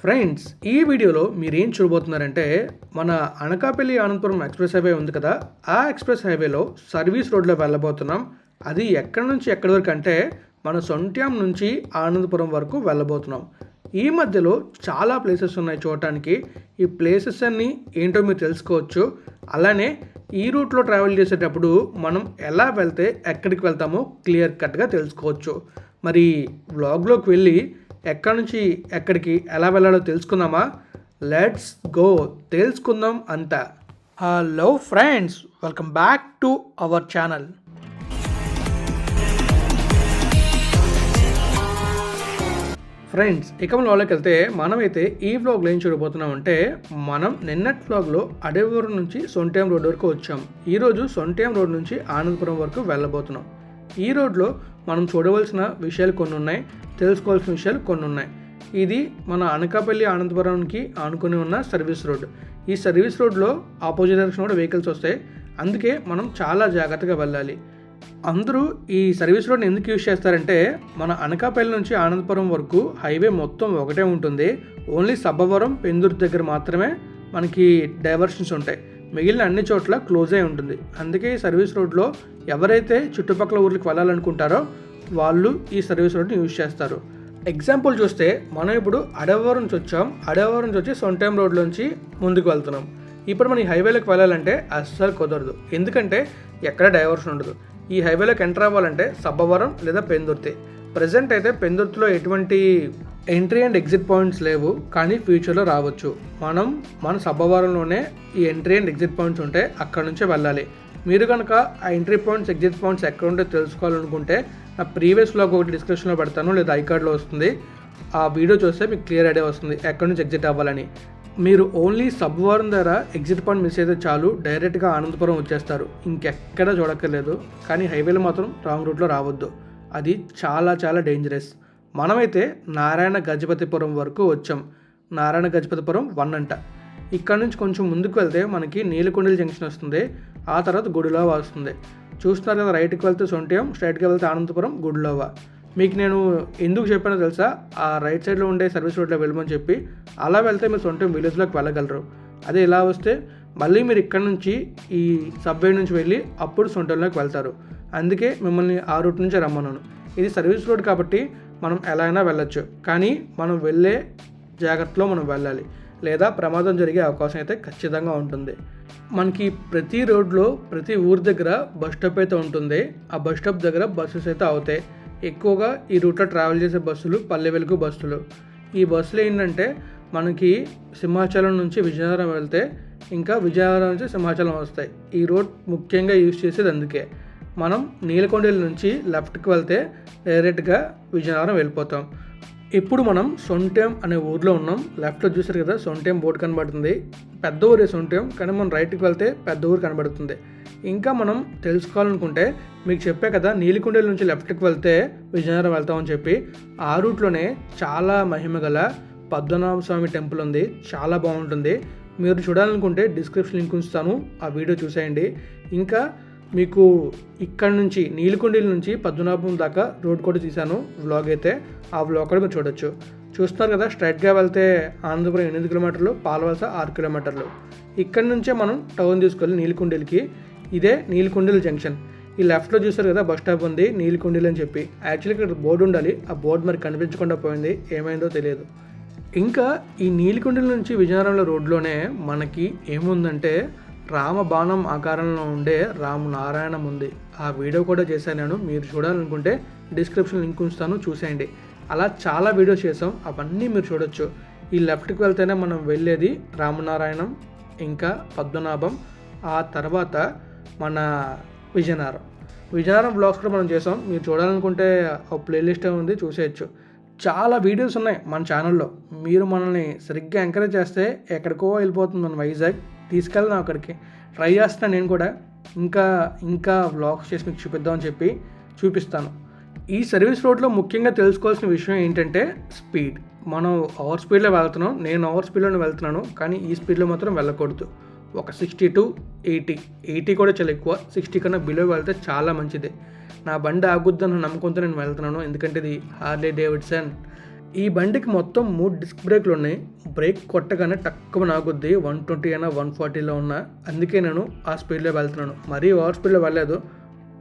Friends ఈ వీడియోలో మీరు ఏం చూడబోతున్నారంటే మన అనకాపల్లి అనంతపురం ఎక్స్ప్రెస్ హైవే ఉంది కదా ఆ ఎక్స్ప్రెస్ హైవేలో సర్వీస్ రోడ్లో వెళ్ళబోతున్నాం. అది ఎక్కడి నుంచి ఎక్కడి వరకు అంటే మన సొంట్యాం నుంచి ఆనందపురం వరకు వెళ్ళబోతున్నాం. ఈ మధ్యలో చాలా ప్లేసెస్ ఉన్నాయి చూడటానికి. ఈ ప్లేసెస్ అన్నీ ఏంటో మీరు తెలుసుకోవచ్చు. అలానే ఈ రూట్లో ట్రావెల్ చేసేటప్పుడు మనం ఎలా వెళ్తే ఎక్కడికి వెళ్తామో క్లియర్ కట్గా తెలుసుకోవచ్చు. మరి వ్లాగ్లోకి వెళ్ళి ఎక్కడి నుంచి ఎక్కడికి ఎలా వెళ్ళాలో తెలుసుకుందామా? లెట్స్ గో తెలుసుకుందాం అంతా. Hello friends welcome back to our channel friends ఇక లోకి వెళ్తే మనమైతే ఈ వ్లాగ్లో ఏం చూడబోతున్నాం అంటే మనం నిన్నటి వ్లాగ్లో అడవివరం నుంచి సొంటేం రోడ్ వరకు వచ్చాం. ఈరోజు సొంటేం రోడ్ నుంచి ఆనందపురం వరకు వెళ్ళబోతున్నాం. ఈ రోడ్లో మనం చూడవలసిన విషయాలు కొన్ని ఉన్నాయి తెలుసుకోవాల్సిన విషయాలు కొన్ని ఉన్నాయి. ఇది మన అనకాపల్లి ఆనందపురానికి ఆనుకుని ఉన్న సర్వీస్ రోడ్. ఈ సర్వీస్ రోడ్లో ఆపోజిట్ డైరెక్షన్ కూడా వెహికల్స్ వస్తాయి. అందుకే మనం చాలా జాగ్రత్తగా వెళ్ళాలి. అందరూ ఈ సర్వీస్ రోడ్ని ఎందుకు యూజ్ చేస్తారంటే మన అనకాపల్లి నుంచి ఆనందపురం వరకు హైవే మొత్తం ఒకటే ఉంటుంది. ఓన్లీ సబ్బవరం పెందుర్తి దగ్గర మాత్రమే మనకి డైవర్షన్స్ ఉంటాయి. మిగిలిన అన్ని చోట్ల క్లోజ్ అయి ఉంటుంది. అందుకే ఈ సర్వీస్ రోడ్లో ఎవరైతే చుట్టుపక్కల ఊర్లకు వెళ్ళాలనుకుంటారో వాళ్ళు ఈ సర్వీస్ యూజ్ చేస్తారు. ఎగ్జాంపుల్ చూస్తే మనం ఇప్పుడు అడవరం నుంచి వచ్చాం. అడవరం నుంచి వచ్చి సొంటైం రోడ్లోంచి ముందుకు వెళ్తున్నాం. ఇప్పుడు మనం ఈ హైవేలోకి వెళ్ళాలంటే అస్సలు కుదరదు. ఎందుకంటే ఎక్కడ డైవర్షన్ ఉండదు. ఈ హైవేలోకి ఎంటర్ అవ్వాలంటే సబ్బవరం లేదా పెందుర్తి. ప్రజెంట్ అయితే పెందుర్తిలో ఎటువంటి ఎంట్రీ అండ్ ఎగ్జిట్ పాయింట్స్ లేవు కానీ ఫ్యూచర్లో రావచ్చు. మనం మన సబ్బవరంలోనే ఈ ఎంట్రీ అండ్ ఎగ్జిట్ పాయింట్స్ ఉంటే అక్కడ నుంచే వెళ్ళాలి. మీరు కనుక ఆ ఎంట్రీ పాయింట్స్ ఎగ్జిట్ పాయింట్స్ ఎక్కడ ఉంటే తెలుసుకోవాలనుకుంటే నా ప్రీవియస్ బ్లాగ్ ఒకటి డిస్క్రిప్షన్లో పెడతాను లేదా ఐకార్డ్లో కార్డ్లో వస్తుంది. ఆ వీడియో చూస్తే మీకు క్లియర్ ఐడియా వస్తుంది ఎక్కడి నుంచి ఎగ్జిట్ అవ్వాలని. మీరు ఓన్లీ సబ్వారం ద్వారా ఎగ్జిట్ పాయింట్ మిస్ అయితే చాలు డైరెక్ట్గా ఆనందపురం వచ్చేస్తారు. ఇంకెక్కడ చూడక్కర్లేదు కానీ హైవేలో మాత్రం రాంగ్ రూట్లో రావద్దు. అది చాలా చాలా డేంజరస్ మనమైతే నారాయణ గజపతిపురం వరకు వచ్చాం. నారాయణ గజపతిపురం వన్ అంట. ఇక్కడ నుంచి కొంచెం ముందుకు వెళ్తే మనకి నీలకొండల జంక్షన్ వస్తుంది. ఆ తర్వాత గుడిలో వస్తుంది. చూస్తున్నారు కదా రైట్కి వెళ్తే సొంటియం స్ట్రైట్కి వెళ్తే అనంతపురం గుడిలోవా మీకు నేను ఎందుకు చెప్పానో తెలుసా? ఆ రైట్ సైడ్లో ఉండే సర్వీస్ రోడ్లో వెళ్ళమని చెప్పి అలా వెళ్తే మీరు సొంతం విలేజ్లోకి వెళ్ళగలరు. అదే ఇలా వస్తే మళ్ళీ మీరు ఇక్కడ నుంచి ఈ సబ్వే నుంచి వెళ్ళి అప్పుడు సొంటంలోకి వెళ్తారు. అందుకే మిమ్మల్ని ఆ రూట్ నుంచే రమ్మన్నాను. ఇది సర్వీస్ రోడ్ కాబట్టి మనం ఎలా అయినా వెళ్ళొచ్చు. కానీ మనం వెళ్ళే జాగ్రత్తలో మనం వెళ్ళాలి. లేదా ప్రమాదం జరిగే అవకాశం అయితే ఖచ్చితంగా ఉంటుంది. మనకి ప్రతి రోడ్లో ప్రతి ఊరి దగ్గర బస్ స్టాప్ అయితే ఉంటుంది. ఆ బస్ స్టాప్ దగ్గర బస్సెస్ అయితే అవుతాయి. ఎక్కువగా ఈ రూట్లో ట్రావెల్ చేసే బస్సులు పల్లె వెలుగు బస్సులు. ఈ బస్సులు ఏంటంటే మనకి సింహాచలం నుంచి విజయనగరం వెళ్తే ఇంకా విజయనగరం నుంచి సింహాచలం వస్తాయి. ఈ రోడ్ ముఖ్యంగా యూజ్ చేసేది అందుకే. మనం నీలకొండల నుంచి లెఫ్ట్కి వెళ్తే డైరెక్ట్గా విజయనగరం వెళ్ళిపోతాం. ఇప్పుడు మనం సొంటేం అనే ఊర్లో ఉన్నాం. లెఫ్ట్లో చూసారు కదా సొంటెం బోర్డు కనబడుతుంది. పెద్ద ఊరే సొంటెం కానీ మనం రైట్కి వెళ్తే పెద్ద ఊరు కనబడుతుంది. ఇంకా మనం తెలుసుకోవాలనుకుంటే మీకు చెప్పే కదా నీలికొండల నుంచి లెఫ్ట్కి వెళ్తే విజయనగరం వెళ్తామని చెప్పి ఆ రూట్లోనే చాలా మహిమ గల పద్మనాభ స్వామి టెంపుల్ ఉంది. చాలా బాగుంటుంది. మీరు చూడాలనుకుంటే డిస్క్రిప్షన్ లింక్ ఉంచుతాను. ఆ వీడియో చూసేయండి. ఇంకా మీకు ఇక్కడ నుంచి నీలకొండల నుంచి పద్మనాభం దాకా రోడ్ కూడా తీశాను. వ్లాగ్ అయితే ఆ వ్లాగ్ కూడా మీరు చూడొచ్చు. చూస్తున్నారు కదా స్ట్రైట్గా వెళ్తే ఆనందపురం ఎనిమిది కిలోమీటర్లు పాలవలస ఆరు కిలోమీటర్లు. ఇక్కడ నుంచే మనం టౌన్ తీసుకెళ్ళి నీలకొండలకి. ఇదే నీలకొండల జంక్షన్ ఈ లెఫ్ట్లో చూసారు కదా బస్ స్టాప్ ఉంది నీలకొండలు అని చెప్పి. యాక్చువల్లీ ఇక్కడ బోర్డు ఉండాలి. ఆ బోర్డు మరి కనిపించకుండా పోయింది. ఏమైందో తెలియదు. ఇంకా ఈ నీలకొండల నుంచి విజయనగరంలో రోడ్లోనే మనకి ఏముందంటే రామ బాణం ఆకారంలో ఉండే రాము నారాయణం ఉంది. ఆ వీడియో కూడా చేశాను నేను. మీరు చూడాలనుకుంటే డిస్క్రిప్షన్ లింక్ ఉంచుతాను. చూసేయండి. అలా చాలా వీడియోస్ చేసాం అవన్నీ మీరు చూడొచ్చు. ఈ లెఫ్ట్కి వెళ్తేనే మనం వెళ్ళేది రామనారాయణం ఇంకా పద్మనాభం ఆ తర్వాత మన విజయనగరం. విజయనగరం బ్లాగ్స్ కూడా మనం చేసాం మీరు చూడాలనుకుంటే ఆ ప్లేలిస్ట్ ఉంది. చూసేయచ్చు. చాలా వీడియోస్ ఉన్నాయి మన ఛానల్లో. మీరు మనల్ని సరిగ్గా ఎంకరేజ్ చేస్తే ఎక్కడికో వెళ్ళిపోతుంది మన వైజాగ్. తీసుకెళ్దాం అక్కడికి. ట్రై చేస్తాను నేను కూడా. ఇంకా ఇంకా వ్లాగ్స్ చేసి మీకు చూపిద్దామని చెప్పి చూపిస్తాను. ఈ సర్వీస్ రోడ్లో ముఖ్యంగా తెలుసుకోవాల్సిన విషయం ఏంటంటే స్పీడ్ మనం ఓవర్ స్పీడ్లో వెళ్తున్నాం. నేను ఓవర్ స్పీడ్లోనే వెళ్తున్నాను. కానీ ఈ స్పీడ్లో మాత్రం వెళ్ళకూడదు. ఒక సిక్స్టీ టు ఎయిటీ ఎయిటీ కూడా చాలా ఎక్కువ. సిక్స్టీ కన్నా బిలో వెళ్తే చాలా మంచిది. నా బండి ఆగుద్దని నమ్మకంతో నేను వెళ్తున్నాను. ఎందుకంటే ఇది హార్లీ డేవిడ్సన్ ఈ బండికి మొత్తం మూడు డిస్క్ బ్రేక్లు ఉన్నాయి. బ్రేక్ కొట్టగానే తక్కువ నాకుద్ది వన్ ట్వంటీ అయినా వన్ ఫార్టీలో ఉన్నా. అందుకే నేను ఆ స్పీడ్లో వెళ్తున్నాను. మరీ ఓవర్ స్పీడ్లో వెళ్ళలేదు.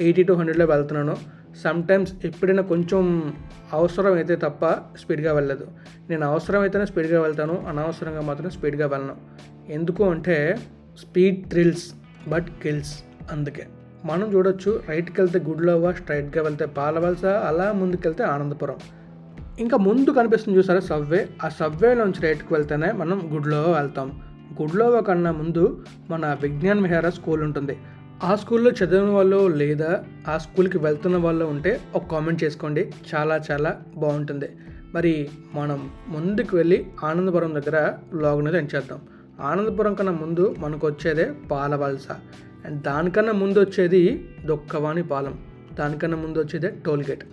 ఎయిటీ టు హండ్రెడ్లో వెళ్తున్నాను. సమ్టైమ్స్ ఎప్పుడైనా కొంచెం అవసరం అయితే తప్ప స్పీడ్గా వెళ్ళలేదు. నేను అవసరమైతేనే స్పీడ్గా వెళ్తాను. అనవసరంగా మాత్రం స్పీడ్గా వెళ్ళను. ఎందుకు అంటే స్పీడ్ థ్రిల్స్ బట్ కిల్స్ అందుకే. మనం చూడొచ్చు రైట్కి వెళ్తే గుడ్లోవా స్ట్రైట్గా వెళ్తే పాలవలస అలా ముందుకెళ్తే ఆనందపురం. ఇంకా ముందు కనిపిస్తుంది చూసారా సబ్వే? ఆ సబ్వే నుంచి రైట్కి వెళ్తేనే మనం గుడిలో వెళ్తాం. గుడిలో కన్నా ముందు మన విజ్ఞాన్ విహార స్కూల్ ఉంటుంది. ఆ స్కూల్లో చదివిన వాళ్ళు లేదా ఆ స్కూల్కి వెళ్తున్న వాళ్ళు ఉంటే ఒక కామెంట్ చేసుకోండి. చాలా చాలా బాగుంటుంది. మరి మనం ముందుకు వెళ్ళి ఆనందపురం దగ్గర వ్లాగ్ అనేది ఎంచేద్దాం ఆనందపురం కన్నా ముందు మనకు వచ్చేదే పాలవలస. అండ్ దానికన్నా ముందు వచ్చేది దొక్కవాణి పాలెం. దానికన్నా ముందు వచ్చేదే టోల్గేట్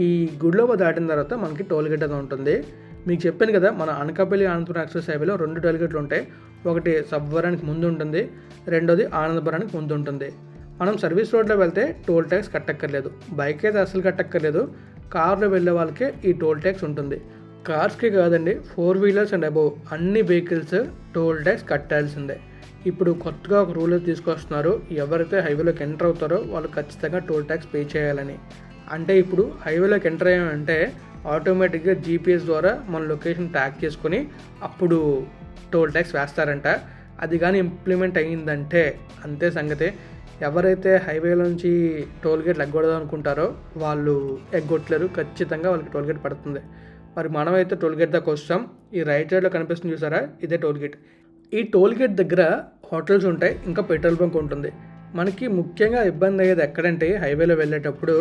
ఈ గుడిలోవ దాటిన తర్వాత మనకి టోల్గేట్ అది ఉంటుంది. మీకు చెప్పాను కదా మన అనకాపల్లి ఆనందపురం ఎక్స్ప్రెస్ హైవేలో రెండు టోల్ గేట్లు ఉంటాయి. ఒకటి సబ్వరానికి ముందు ఉంటుంది రెండోది ఆనందపురానికి ముందు ఉంటుంది. మనం సర్వీస్ రోడ్లో వెళ్తే టోల్ ట్యాక్స్ కట్టక్కర్లేదు. బైక్ అయితే అసలు కట్టక్కర్లేదు. కార్లో వెళ్ళే వాళ్ళకే ఈ టోల్ ట్యాక్స్ ఉంటుంది. కార్స్కి కాదండి ఫోర్ వీలర్స్ అండ్ అబోవ్ అన్ని వెహికల్స్ టోల్ ట్యాక్స్ కట్టాల్సిందే. ఇప్పుడు కొత్తగా ఒక రూల్ తీసుకొస్తున్నారు. ఎవరైతే హైవేలోకి ఎంటర్ అవుతారో వాళ్ళు ఖచ్చితంగా టోల్ ట్యాక్స్ పే చేయాలని. అంటే ఇప్పుడు హైవేలోకి ఎంటర్ అయ్యామంటే ఆటోమేటిక్గా జీపీఎస్ ద్వారా మన లొకేషన్ ట్యాగ్ చేసుకొని అప్పుడు టోల్ ట్యాక్స్ వేస్తారంట. అది కానీ ఇంప్లిమెంట్ అయ్యిందంటే అంతే సంగతే. ఎవరైతే హైవేలోంచి టోల్ గేట్లు ఎగ్గొడదాం అనుకుంటారో వాళ్ళు ఎగ్గొట్టలేరు. ఖచ్చితంగా వాళ్ళకి టోల్ గేట్ పడుతుంది. మరి మనమైతే టోల్ గేట్ దాకా వస్తాం. ఈ రైట్ సైడ్లో కనిపిస్తుంది చూసారా? ఇదే టోల్ గేట్. ఈ టోల్ గేట్ దగ్గర హోటల్స్ ఉంటాయి. ఇంకా పెట్రోల్ బంక్ ఉంటుంది. మనకి ముఖ్యంగా ఇబ్బంది అయ్యేది ఎక్కడంటే హైవేలో వెళ్ళేటప్పుడు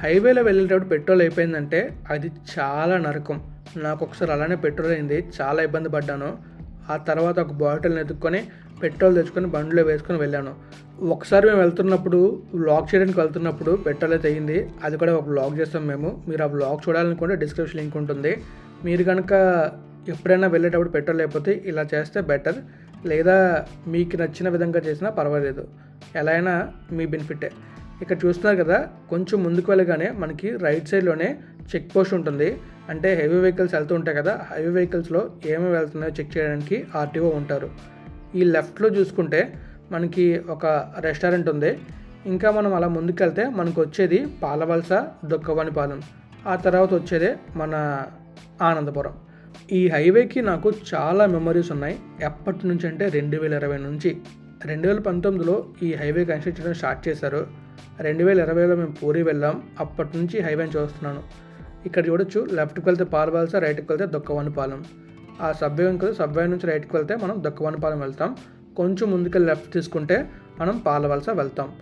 హైవేలో వెళ్ళేటప్పుడు పెట్రోల్ అయిపోయిందంటే అది చాలా నరకం. నాకు ఒకసారి అలానే పెట్రోల్ అయింది చాలా ఇబ్బంది పడ్డాను. ఆ తర్వాత ఒక బాటిల్ని ఎదుక్కొని పెట్రోల్ తెచ్చుకొని బండిలో వేసుకొని వెళ్ళాను. ఒకసారి మేము వెళ్తున్నప్పుడు వ్లాగ్ చేయడానికి వెళ్తున్నప్పుడు పెట్రోల్ అయితే అయింది. అది కూడా ఒక వ్లాగ్ చేస్తాం మేము. మీరు ఆ వ్లాగ్ చూడాలనుకుంటే డిస్క్రిప్షన్ లింక్ ఉంటుంది. మీరు కనుక ఎప్పుడైనా వెళ్ళేటప్పుడు పెట్రోల్ లేకపోతే ఇలా చేస్తే బెటర్. లేదా మీకు నచ్చిన విధంగా చేసినా పర్వాలేదు. ఎలా అయినా మీ బెనిఫిటే. ఇక్కడ చూస్తున్నారు కదా కొంచెం ముందుకు వెళ్ళగానే మనకి రైట్ సైడ్లోనే చెక్ పోస్ట్ ఉంటుంది. అంటే హెవీ వెహికల్స్ వెళ్తూ ఉంటాయి కదా హెవీ వెహికల్స్లో ఏమేమి వెళ్తున్నాయో చెక్ చేయడానికి ఆర్టీఓ ఉంటారు. ఈ లెఫ్ట్లో చూసుకుంటే మనకి ఒక రెస్టారెంట్ ఉంది. ఇంకా మనం అలా ముందుకెళ్తే మనకు వచ్చేది పాలవలస పాలెం. ఆ తర్వాత వచ్చేదే మన ఆనందపురం. ఈ హైవేకి నాకు చాలా మెమరీస్ ఉన్నాయి. ఎప్పటి నుంచి అంటే రెండు వేల ఇరవై నుంచి. రెండు వేల పంతొమ్మిదిలో ఈ హైవే కన్స్ట్రక్షన్ స్టార్ట్ చేశారు. రెండు వేల ఇరవైలో మేము పూరి వెళ్ళాం. అప్పటి నుంచి హైవేని చూస్తున్నాను. ఇక్కడ చూడొచ్చు లెఫ్ట్కి వెళ్తే పాలవాల్స రైట్కి వెళ్తే దొక్కవనిపాలెం. ఆ సబ్వే కదా సబ్వే నుంచి రైట్కి వెళ్తే మనం దొక్కవనిపాలెం వెళ్తాం. కొంచెం ముందుకు లెఫ్ట్ తీసుకుంటే మనం పాలవలస వెళ్తాం.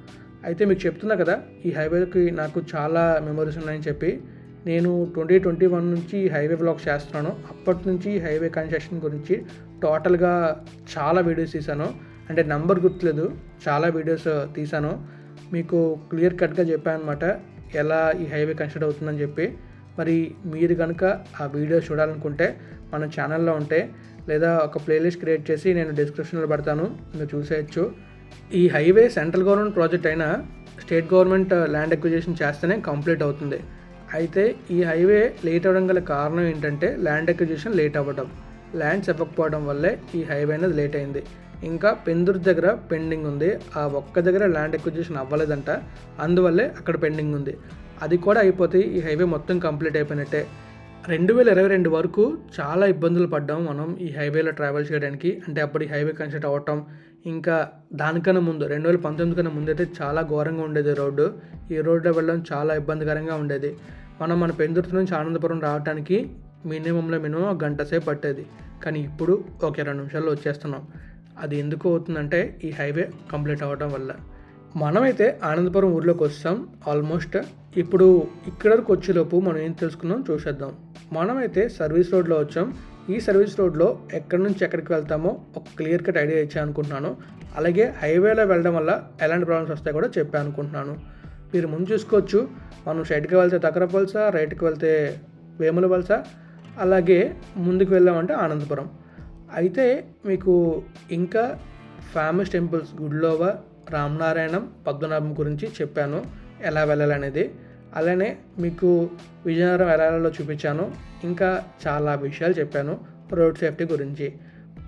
అయితే మీకు చెప్తున్నా కదా ఈ హైవేకి నాకు చాలా మెమరీస్ ఉన్నాయని చెప్పి. నేను ట్వంటీ ట్వంటీ వన్ నుంచి హైవే బ్లాగ్ చేస్తున్నాను. అప్పటి నుంచి హైవే కన్స్ట్రక్షన్ గురించి టోటల్గా చాలా వీడియోస్ తీశాను. అంటే నంబర్ గుర్తులేదు చాలా వీడియోస్ తీశాను. మీకు క్లియర్ కట్గా చెప్పాను అనమాట ఎలా ఈ హైవే కన్స్ట్రక్ట్ అవుతుందని చెప్పి. మరి మీరు కనుక ఆ వీడియో చూడాలనుకుంటే మన ఛానల్లో ఉంటే లేదా ఒక ప్లేలిస్ట్ క్రియేట్ చేసి నేను డిస్క్రిప్షన్లో పెడతాను మీరు చూసేయచ్చు. ఈ హైవే సెంట్రల్ గవర్నమెంట్ ప్రాజెక్ట్ అయినా స్టేట్ గవర్నమెంట్ ల్యాండ్ అక్విజిషన్ చేస్తేనే కంప్లీట్ అవుతుంది. అయితే ఈ హైవే లేట్ అవ్వడం గల కారణం ఏంటంటే ల్యాండ్ అక్విజిషన్ లేట్ అవ్వడం ల్యాండ్స్ ఇవ్వకపోవడం వల్లే ఈ హైవే అనేది లేట్ అయింది. ఇంకా పెందుర్ దగ్గర పెండింగ్ ఉంది. ఆ ఒక్క దగ్గర ల్యాండ్ ఎక్విజిషన్ అవ్వలేదంట. అందువల్లే అక్కడ పెండింగ్ ఉంది. అది కూడా అయిపోతే ఈ హైవే మొత్తం కంప్లీట్ అయిపోయినట్టే. రెండు వేల ఇరవై రెండు వరకు చాలా ఇబ్బందులు పడ్డాం మనం ఈ హైవేలో ట్రావెల్ చేయడానికి. అంటే అప్పుడు ఈ హైవే కన్స్ట్రక్ట్ అవ్వటం ఇంకా దానికన్నా ముందు రెండు వేల పంతొమ్మిది కన్నా ముందు అయితే చాలా ఘోరంగా ఉండేది రోడ్డు. ఈ రోడ్లో వెళ్ళడం చాలా ఇబ్బందికరంగా ఉండేది. మనం మన పెందుర్తి నుంచి ఆనందపురం రావడానికి మినిమంలో మినిమం గంట సేపు పట్టేది. కానీ ఇప్పుడు ఒక ఇరవై నిమిషాల్లో వచ్చేస్తున్నాం. అది ఎందుకు అవుతుందంటే ఈ హైవే కంప్లీట్ అవ్వడం వల్ల. మనమైతే ఆనందపురం ఊర్లోకి వస్తాం. ఆల్మోస్ట్ ఇప్పుడు ఇక్కడికి వచ్చేలోపు మనం ఏం తెలుసుకుందాం? చూసేద్దాం. మనమైతే సర్వీస్ రోడ్లో వచ్చాం. ఈ సర్వీస్ రోడ్లో ఎక్కడి నుంచి ఎక్కడికి వెళ్తామో ఒక క్లియర్ కట్ ఐడియా ఇచ్చా అనుకుంటున్నాను అలాగే హైవేలో వెళ్ళడం వల్ల ఎలాంటి ప్రాబ్లమ్స్ వస్తాయి కూడా చెప్పాను అనుకుంటున్నాను మీరు ముందు చూసుకోవచ్చు. మనం సైడ్కి వెళ్తే తకరపల్స రైట్కి వెళ్తే వేముల వలస అలాగే ముందుకు వెళ్ళామంటే ఆనందపురం. అయితే మీకు ఇంకా ఫేమస్ టెంపుల్స్ గుడ్లోవ రామనారాయణం పద్మనాభం గురించి చెప్పాను ఎలా వెళ్ళాలనేది. అలానే మీకు విజయనగరం ఎలాలో చూపించాను ఇంకా చాలా విషయాలు చెప్పాను రోడ్ సేఫ్టీ గురించి.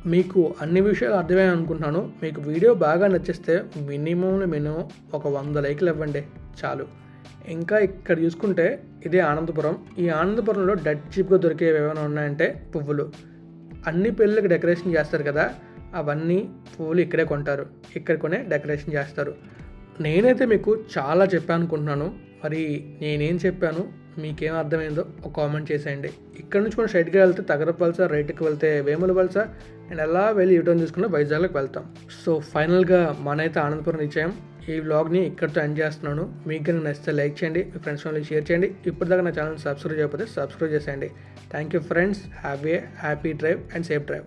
మీకు అన్ని విషయాలు అర్థమే అనుకుంటున్నాను మీకు వీడియో బాగా నచ్చిస్తే మినిమం మినిమం ఒక వంద లైక్లు ఇవ్వండి చాలు. ఇంకా ఇక్కడ చూసుకుంటే ఇదే ఆనందపురం. ఈ ఆనందపురంలో డెడ్ చీప్గా దొరికేవి ఏమైనా ఉన్నాయంటే పువ్వులు. అన్ని పెళ్ళిళ్ళకి డెకరేషన్ చేస్తారు కదా అవన్నీ పూలు ఇక్కడే కొంటారు ఇక్కడ కొనే డెకరేషన్ చేస్తారు. నేనైతే మీకు చాలా చెప్పాను అనుకుంటున్నాను మరి నేనేం చెప్పాను మీకేం అర్థమైందో ఒక కామెంట్ చేసేయండి. ఇక్కడ నుంచి మనం సైడ్కి వెళ్తే తగరపు వలస రైట్కి వెళ్తే వేముల వలస అండ్ అలా వెళ్ళి యూటర్న్ తీసుకుని వైజాగ్లోకి వెళ్తాం. సో ఫైనల్గా మనైతే ఆనందపురం రీచ్ ఈ వ్లాగ్ని ఇక్కడితో ఎండ్ చేస్తున్నాను. మీకు కనుక నచ్చితే లైక్ చేయండి మీ ఫ్రెండ్స్ వాళ్ళకి షేర్ చేయండి. ఇప్పటిదాకా నా ఛానల్ సబ్స్క్రైబ్ చేయకపోతే సబ్స్క్రైబ్ చేసేయండి. Thank you friends have a happy drive and safe drive